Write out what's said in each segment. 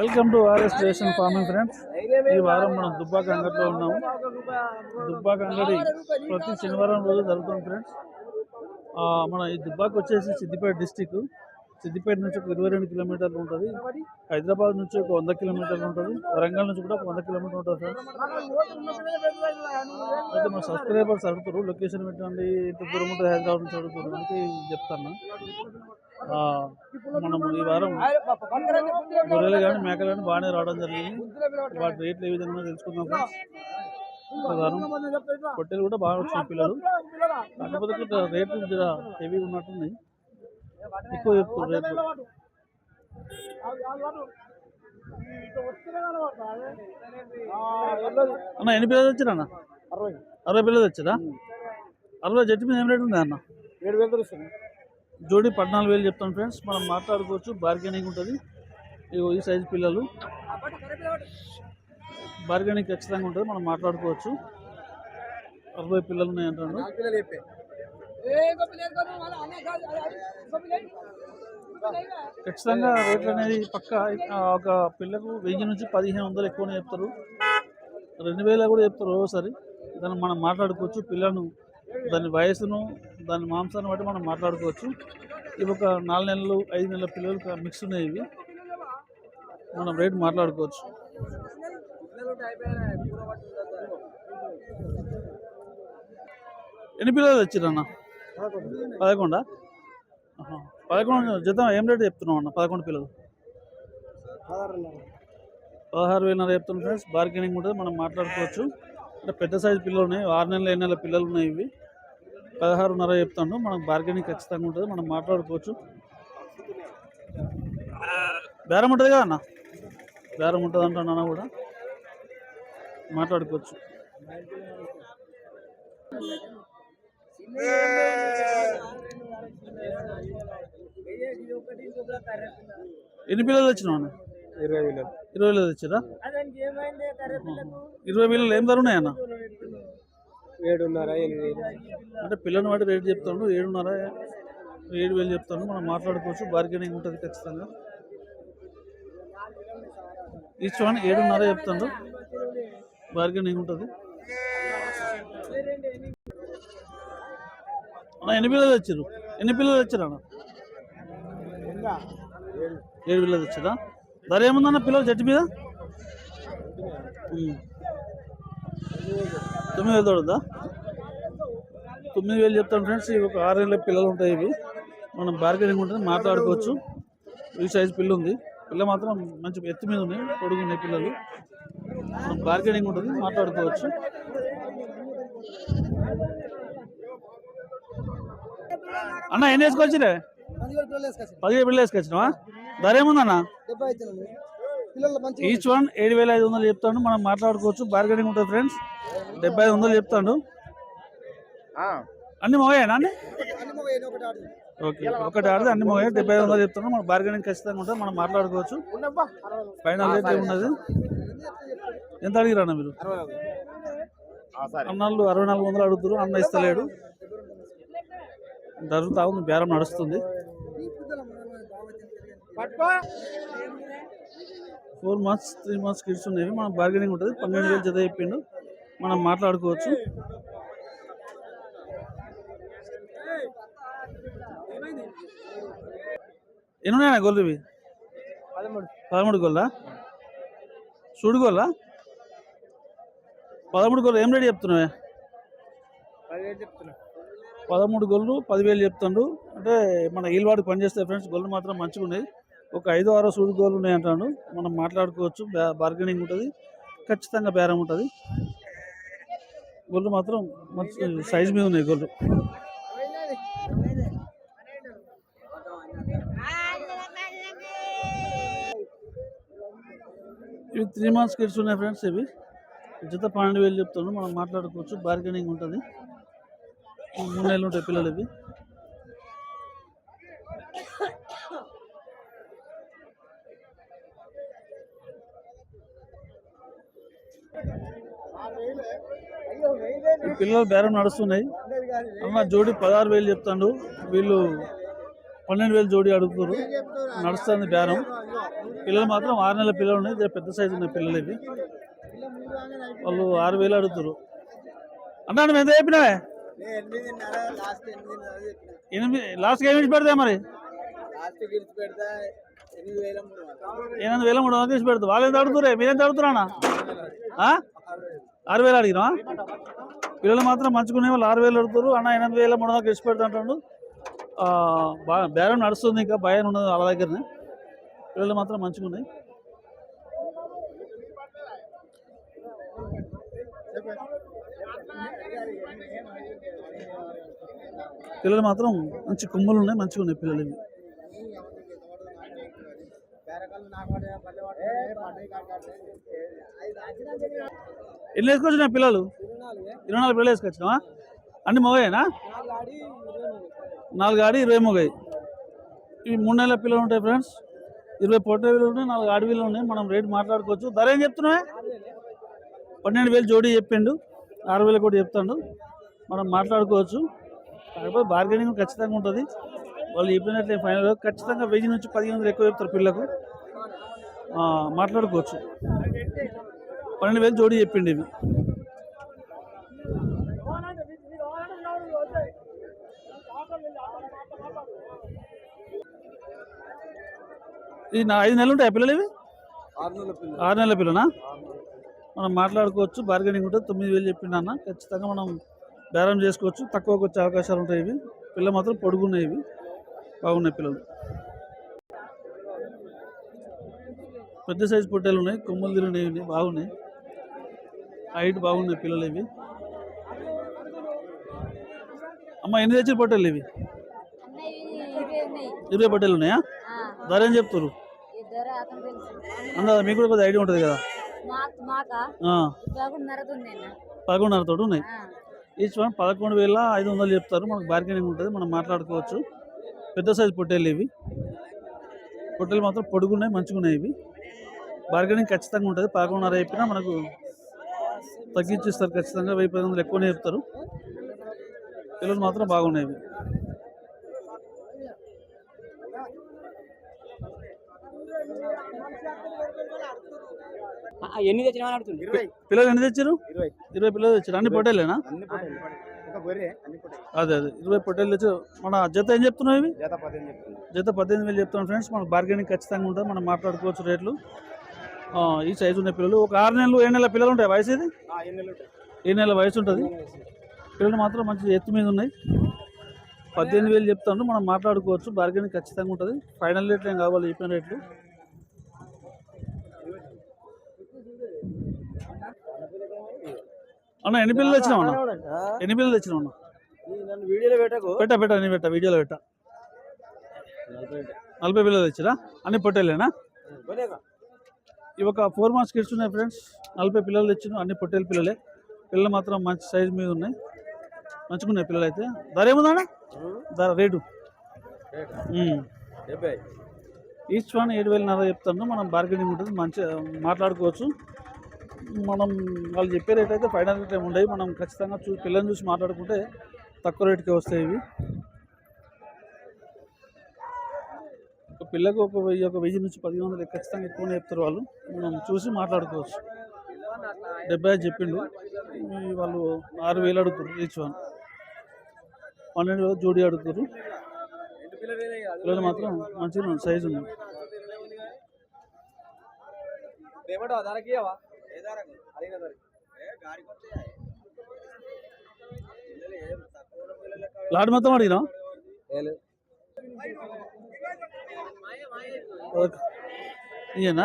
Welcome to R S station farming friends ఈ వారం మనం దుబ్బాక అంగడిలో ఉన్నాము. దుబ్బాక అంగడి ప్రతి శనివారం రోజు జరుగుతుంది ఫ్రెండ్స్ ఆ, మన ఈ దుబ్బాక వచ్చేసి సిద్దిపేట డిస్టిక్ సిద్దిపేట నుంచి ఒక ఇరవై రెండు కిలోమీటర్లు ఉంటుంది. హైదరాబాద్ నుంచి ఒక వంద కిలోమీటర్లు ఉంటుంది. వరంగల్ నుంచి కూడా ఒక వంద కిలోమీటర్లు ఉంటుంది ఫ్రెండ్స్ అయితే మన సబ్స్క్రైబర్స్ అడుగుతారు. లొకేషన్ పెట్టండి. ఇంత దూరం ఉంటుంది హైదరాబాద్ నుంచి అడుగుతారు. అందుకే చెప్తాను. మనం ఈ వారం గొర్రెలు కానీ మేకలు కానీ బాగానే రావడం జరిగింది. వాటి రేట్లు ఏ విధంగా తెలుసుకుందాం ఫ్రెండ్స్. ఈ వారం పొట్టెలు కూడా బాగా వచ్చినాయి పిల్లలు. కాకపోతే రేట్లు జర హెవీ ఉన్నట్టుంది ఎక్కువ చెప్తారు రేట్లు. అన్న ఎన్ని పిల్లలు వచ్చారు అన్న? అరవై. అరవై పిల్లలు వచ్చారా అరవై జట్టు మీద ఏం రేట్ ఉంది అన్న? ఏడు వేలు తెలుస్తుంది. జోడి పద్నాలుగు వేలు చెప్తాను ఫ్రెండ్స్. మనం మాట్లాడుకోవచ్చు బార్గెనింగ్ ఉంటుంది. ఇగో ఈ సైజు పిల్లలు. బార్గెనింగ్ ఖచ్చితంగా ఉంటుంది మనం మాట్లాడుకోవచ్చు. అరవై పిల్లలు ఉన్నాయి అంటాడు పిల్లలు చెప్పే. ఖచ్చితంగా రేట్లు అనేది పక్క ఒక పిల్లకు వెయ్యి నుంచి పదిహేను వందలు ఎక్కువనే చెప్తారు. రెండు వేల కూడా చెప్తారు ఒకసారి దాన్ని మనం మాట్లాడుకోవచ్చు పిల్లను దాని వయసును దాని మాంసాన్ని బట్టి మనం మాట్లాడుకోవచ్చు. ఇవి ఒక నాలుగు నెలలు ఐదు నెలల పిల్లలు మిక్స్ ఉన్నాయి ఇవి. మనం రేట్ మాట్లాడుకోవచ్చు. ఎన్ని పిల్లలు వచ్చిరన్న పదకొండా? పదకొండు జతం ఏం రేట్ చెప్తున్నావు అన్న? పదకొండు పిల్లలు. పదహారు వేలన్నర చెప్తున్నాం ఫ్రెండ్స్. బార్గెనింగ్ ఉంటుంది మనం మాట్లాడుకోవచ్చు. అంటే పెద్ద సైజు పిల్లలు ఉన్నాయి ఆరు నెలలు ఏడు నెలల పిల్లలు ఉన్నాయి ఇవి. పదహారున్నర చెప్తాను మనకు బార్గెనింగ్ ఖచ్చితంగా ఉంటుంది. మనం మాట్లాడుకోవచ్చు. బేరం ఉంటుంది కదా అన్న? బేరం ఉంటుంది అంటున్నా కూడా. మాట్లాడుకోవచ్చు. ఎన్ని పిల్లలు వచ్చినావు అన్న? ఇరవై వేలు ఇరవై వేలు వచ్చిరా ఇరవై వేలు ఏం ధర ఉన్నాయన్న? ఏడున్నర ఎనిమిది వేలు? అంటే పిల్లని వాటి రేటు చెప్తాను ఏడున్నర ఏడు వేలు చెప్తాను మనం మాట్లాడుకోవచ్చు బార్గెనింగ్ ఉంటుంది ఖచ్చితంగా. ఈ చూడండి ఏడున్నర చెప్తాను బార్గెనింగ్ ఉంటుంది. అన్న ఎన్ని పిల్లలు వచ్చారు ఎన్ని పిల్లలు వచ్చారు అన్న? ఏడు పిల్లలు వచ్చారా ధర ఏముందన్న పిల్లలు చెట్టు మీద? తొమ్మిది వేలు తోడుద్దా? తొమ్మిది వేలు చెప్తాను ఫ్రెండ్స్ ఇవి ఒక ఆరు నెలల పిల్లలు ఉంటాయి ఇవి. మనం బార్గెనింగ్ ఉంటుంది మాట్లాడుకోవచ్చు. ఈ సైజు పిల్ల ఉంది. పిల్ల మాత్రం మంచి ఎత్తు మీద ఉన్నాయి పొడుగు ఉన్నాయి పిల్లలు. మనం బార్గెనింగ్ ఉంటుంది మాట్లాడుకోవచ్చు. అన్న ఎన్ని వేసుకొచ్చిరే పదిహేను పిల్లలు వేసుకొచ్చినావా? ధర ఏముందన్న? ఈచ్ వన్ ఏడు వేల ఐదు వందలు చెప్తాను మనం మాట్లాడుకోవచ్చు. బార్గెనింగ్ ఉంటుంది ఫ్రెండ్స్ డెబ్బై ఐదు వందలు చెప్తాను అన్ని మోగాయేనా అన్ని? అన్ని మగ ఏదో ఒకటి ఆడు. ఓకే. ఒకటి ఆడితే అన్ని మోగాయి. డెబ్బై ఐదు వందలు చెప్తాను మనం బార్గెనింగ్ ఖచ్చితంగా ఉంటుంది. మనం మాట్లాడుకోవచ్చు. ఫైనల్ రేట్ ఏమున్నది? ఎంత అడిగిరా అన్న మీరు అన్నాళ్ళు అరవై నాలుగు వందలు అడుగుతారు అన్న ఇస్తలేడు. జరుగుతా ఉంది. బేరం నడుస్తుంది. Four months three months kids ఉండేవి. మనం బార్గెనింగ్ ఉంటుంది. పన్నెండు వేలు జత చెప్పిండు. మనం మాట్లాడుకోవచ్చు. ఎన్ని ఉన్నాయా గొల్లు ఇవి? పదమూడు. గొల్లా చూడు గొల్లా పదమూడు గొల్లు ఏం రేట్ చెప్తున్నావే? పదమూడు గొల్లు పదివేలు చెప్తాడు అంటే మన ఈల్వాడికి పనిచేస్తే ఫ్రెండ్స్ గొల్లు మాత్రం మంచిగా ఉన్నాయి ఒక ఐదు ఆరో సూడు గోళ్ళు ఉన్నాయి అంటాడు మనం మాట్లాడుకోవచ్చు. బార్గెనింగ్ ఉంటుంది. ఖచ్చితంగా బేరం ఉంటుంది. గొల్లు మాత్రం మంచి సైజ్ మీద ఉన్నాయి గొల్లు ఇవి త్రీ మంత్స్ కిడ్స్ ఉన్నాయి ఫ్రెండ్స్ ఇవి. జత పన్నెండు వేలు చెప్తాను మనం మాట్లాడుకోవచ్చు. బార్గెనింగ్ ఉంటుంది. మూడు నెలలు ఉంటాయి పిల్లలు ఇవి. పిల్లలు బేరం నడుస్తున్నాయి. అన్న జోడి పదహారు వేలు చెప్తాడు. వీళ్ళు పన్నెండు వేలు జోడి అడుగుతారు నడుస్తుంది బేరం. పిల్లలు మాత్రం ఆరు నెలల పిల్లలు ఉన్నాయి. పెద్ద సైజు ఉన్నాయి పిల్లలు ఇవి. వాళ్ళు ఆరు వేలు అడుగుతారు అన్నా నువ్వు ఎంత చెప్పినావే? లాస్ట్ ఎనిమిది లాస్ట్కి ఏమి పెడతా మరి? లాస్ట్ పెడతా ఎనిమిది వేల మూడు వందలు. తీసి పెడతా. వాళ్ళు ఎంత అడుగుతురే మీరెంత అడుగుతున్నా ఆరు వేలు అడిగినా పిల్లలు మాత్రం మంచుకునే వాళ్ళు ఆరు వేలు అడుగుతారు అన్న ఎనిమిది వేల మూడు వందలు తీసి పెడతా అంటాడు బాగా బేరం నడుస్తుంది ఇంకా భయం ఉన్నది వాళ్ళ దగ్గరనే. పిల్లలు మాత్రం మంచిగున్నాయి పిల్లలు మాత్రం మంచి కొమ్ములు ఉన్నాయి మంచిగా ఉన్నాయి పిల్లలు ఇవి బేరకాళ్ళు నాకు పడ్డాయి, పల్లె పడ్డాయి, పడ్డాయి, కాకపోతే. ఐదు ఆచినా ఎన్ని వేసుకొచ్చినా పిల్లలు? ఇరవై నాలుగే. పిల్లలు వేసుకొచ్చినావా? అన్ని మొగయేనా నాలుగు ఆడి ఇరవై మొగయి ఇవి మూడు నెలల పిల్లలు ఉంటాయి ఫ్రెండ్స్. ఇరవై పొట్టేలు ఉన్నాయి నాలుగు ఆడవిలు ఉన్నాయి మనం రేట్ మాట్లాడుకోవచ్చు. ధర ఏం చెప్తున్నావే? పన్నెండు వేలు జోడీ చెప్పిండు. ఆరు వేలు కూడా చెప్తాడు. మనం మాట్లాడుకోవచ్చు. కాకపోతే బార్గెనింగ్ ఖచ్చితంగా ఉంటుంది. వాళ్ళు చెప్పినట్లే ఫైనల్ ఖచ్చితంగా వెయ్యి నుంచి పదిహేను వందలు ఎక్కువ చెప్తారు పిల్లకు. ఆ, మాట్లాడుకోవచ్చు. పన్నెండు వేలు జోడీ చెప్పిండు ఇవి. ఇది నా ఐదు నెలలు ఉంటాయి పిల్లలు ఇవి? ఆరు నెలల పిల్ల ఆరు నెలల పిల్లనా? మనం మాట్లాడుకోవచ్చు బార్గెనింగ్ ఉంటుంది తొమ్మిది వేలు చెప్పిండు అన్న. ఖచ్చితంగా మనం బేరం చేసుకోవచ్చు తక్కువకి వచ్చే అవకాశాలు ఉంటాయి ఇవి. పిల్లలు మాత్రం పొడుగున్నాయి ఇవి. బాగున్నాయి పిల్లలు. పెద్ద సైజు పొట్టేలు ఉన్నాయి. కొమ్మలు తిరిగినవి బాగున్నాయి. హైట్ బాగున్నాయి పిల్లలు ఇవి అమ్మ ఎన్ని తెచ్చిన పొట్టేలు ఇవి? ఇరవై పొట్టేలు ఉన్నాయా? ధర ఏం చెప్తారు అందా మీకు కూడా కొద్దిగా ఐడియా ఉంటుంది కదా? పదకొండున్నర తోటి ఉన్నాయి. ఈచ్ వన్ పదకొండు వేల ఐదు వందలు చెప్తారు. మనకు బార్గెనింగ్ ఉంటుంది. మనం మాట్లాడుకోవచ్చు. పెద్ద సైజు పొట్టేలు ఇవి. పొట్టెలు మాత్రం పొడుగున్నాయి మంచిగా ఉన్నాయి ఇవి. బార్గెనింగ్ ఖచ్చితంగా ఉంటుంది. పదకొండున్నర చెప్పినా మనకు తగ్గించిస్తారు ఖచ్చితంగా. వెయ్యి పది వందలు ఎక్కువనే చెప్తారు పిల్లలు మాత్రం బాగున్నాయి ఎన్ని తెచ్చినా పిల్లలు ఎన్ని తెచ్చారు ఇరవై. ఇరవై పిల్లలు తెచ్చారు అన్ని పొట్టేలేనా అదే అదే. ఇరవై పొట్టేలు తెచ్చారు మన జత ఏం చెప్తున్నావు ఇవి? జత చెప్తున్నా. పద్దెనిమిది వేలు చెప్తాను ఫ్రెండ్స్. మనకు బార్గెనింగ్ ఖచ్చితంగా ఉంటుంది. మనం మాట్లాడుకోవచ్చు రేట్లు. ఈ సైజు ఉన్న పిల్లలు. ఒక ఆరు నెలలు ఏడు నెలల పిల్లలు ఉంటాయి వయసు ఇది? ఎన్ని నెలలు వయసు ఉంటుంది. పిల్లలు మాత్రం మంచి ఎత్తు మీద ఉన్నాయి. పద్దెనిమిది వేలు చెప్తాను మనం మాట్లాడుకోవచ్చు. బార్గెనింగ్ ఖచ్చితంగా ఉంటుంది. ఫైనల్ రేట్లు ఏం కావాలి? చెప్పిన రేట్లు అన్న ఎన్ని పిల్లలు తెచ్చినావు అన్న? ఎన్ని పిల్లలు తెచ్చినావు అన్న? వీడియోలో పెట్టకు. పెట్ట పెట్ట నేను పెట్ట వీడియోలో పెట్ట. నలభై పిల్లలు తెచ్చిరా? అన్ని పొట్టేలేనా ఇవి ఒక ఫోర్ మంత్స్ కిడ్స్ ఉన్నాయి ఫ్రెండ్స్ నలభై పిల్లలు తెచ్చిన అన్ని పొట్టేలు పిల్లలే. పిల్లలు మాత్రం మంచి సైజ్ మీద ఉన్నాయి. మంచిగా ఉన్నాయి పిల్లలు అయితే ధర ఏముందా ధర రేటు? ఈచ్ వన్ ఏడు వేలన్నర చెప్తాను మనం బార్గెనింగ్ ఉంటుంది. మంచి మాట్లాడుకోవచ్చు. మనం వాళ్ళు చెప్పే రేట్ అయితే ఫైనల్ రేట్ ఏమి ఉండవు మనం ఖచ్చితంగా చూ పిల్లల్ని చూసి మాట్లాడుకుంటే తక్కువ రేటుకే వస్తాయి ఇవి ఒక పిల్లకు ఒక వెయ్యి ఒక వెయ్యి నుంచి పదిహేను వందలు ఖచ్చితంగా ఎక్కువనే చెప్తారు వాళ్ళు. మనం చూసి మాట్లాడుకోవచ్చు. డెబ్బై ఐదు చెప్పిండు. వాళ్ళు ఆరు వేలు అడుగుతారు ఈచ్ వన్ పన్నెండు వేలు జోడీ అడుగుతారు పిల్లలు మాత్రం మంచిగా సైజు ఉంది. ఏమంటావా ధరకి ఇవ్వవా? ఈయన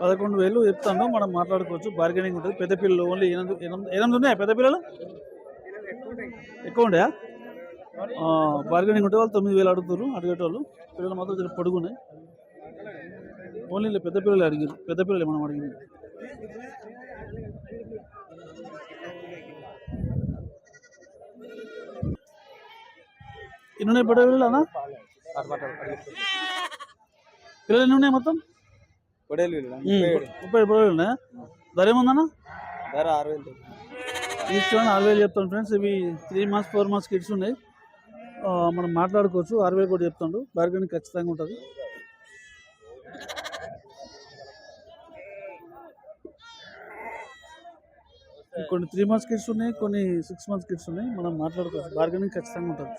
పదకొండు వేలు చెప్తాను మనం మాట్లాడుకోవచ్చు. బార్గెనింగ్ ఉంటుంది. పెద్ద పిల్లలు ఓన్లీ ఎనిమిది ఎనిమిది ఉన్నాయా పెద్ద పిల్లలు? ఎక్కువ ఉండయా బార్గెనింగ్ ఉంటే వాళ్ళు తొమ్మిది వేలు అడుగుతారు అడిగేటోళ్ళు. పిల్లలు మాత్రం చాలా పొడుగున్నాయి. ఓన్లీ ఇలా పెద్ద పిల్లలు అడిగారు పెద్ద పిల్లలు మనం అడిగింది ఎన్ని ఉన్నాయి పెద్ద పిల్లలు అన్న? పిల్లలు ఎన్ని ఉన్నాయి మొత్తం? ముప్పై పొడేలు ఉన్నాయా? ధర ఏముందన్నా? ధర ఆరు వేలు ఇది చూడండి ఆరు వేలు చెప్తాను ఫ్రెండ్స్. ఇవి three months four months kids ఉన్నాయి. మనం మాట్లాడుకోవచ్చు. ఆరు వేలు కూడా చెప్తాడు బార్గెనింగ్ ఖచ్చితంగా ఉంటుంది. కొన్ని త్రీ మంత్స్ కిడ్స్ ఉన్నాయి కొన్ని సిక్స్ మంత్స్ కిడ్స్ ఉన్నాయి. మనం మాట్లాడుకోవచ్చు. బార్గెనింగ్ ఖచ్చితంగా ఉంటుంది.